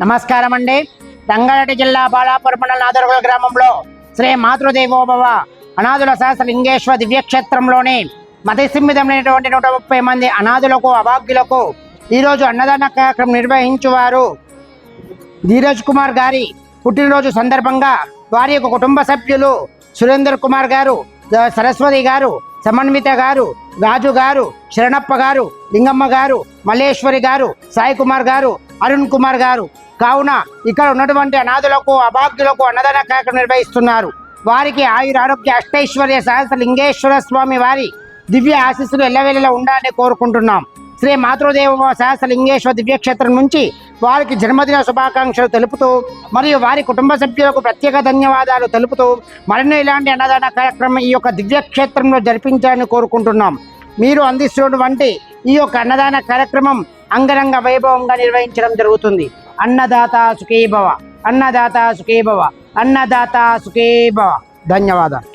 నమస్కారం అండి రంగారెడ్డి జిల్లా బాలాపురం మండల నాదరగొల గ్రామంలో శ్రీ మాతృదేవోభవ అనాథుల సహస్ర లింగేశ్వర దివ్యక్షేత్రంలోని మతసిమ్మితమైనటువంటి నూట ముప్పై మంది అనాథులకు అభాగ్యులకు ఈరోజు అన్నదాన కార్యక్రమం నిర్వహించువారు ధీరజ్ కుమార్ గారి పుట్టినరోజు సందర్భంగా వారి యొక్క కుటుంబ సభ్యులు సురేందర్ కుమార్ గారు సరస్వతి గారు సమన్విత గారు రాజు గారు శరణప్ప గారు లింగమ్మ గారు మల్లేశ్వరి గారు సాయి కుమార్ గారు అరుణ్ కుమార్ గారు. కావున ఇక్కడ ఉన్నటువంటి అనాథులకు అభాగ్యులకు అన్నదాన కార్యక్రమం నిర్వహిస్తున్నారు. వారికి ఆయుర ఆరోగ్య అష్టైశ్వర్య సహస్ర లింగేశ్వర స్వామి వారి దివ్య ఆశీస్సులు ఎల్లవేళలా ఉండాలని కోరుకుంటున్నాం. శ్రీ మాతృదేవ సహస్ర లింగేశ్వర దివ్యక్షేత్రం నుంచి వారికి జన్మదిన శుభాకాంక్షలు తెలుపుతూ మరియు వారి కుటుంబ సభ్యులకు ప్రత్యేక ధన్యవాదాలు తెలుపుతూ మరిన్ని ఇలాంటి అన్నదాన కార్యక్రమం ఈ యొక్క దివ్యక్షేత్రంలో జరిపించాలని కోరుకుంటున్నాం. మీరు అందిస్తున్నటువంటి ఈ యొక్క అన్నదాన కార్యక్రమం అంగరంగ వైభవంగా నిర్వహించడం జరుగుతుంది. అన్నదాత సుఖీభవ అన్నదాత సుఖీభవ అన్నదాత సుఖీభవ. ధన్యవాదాలు.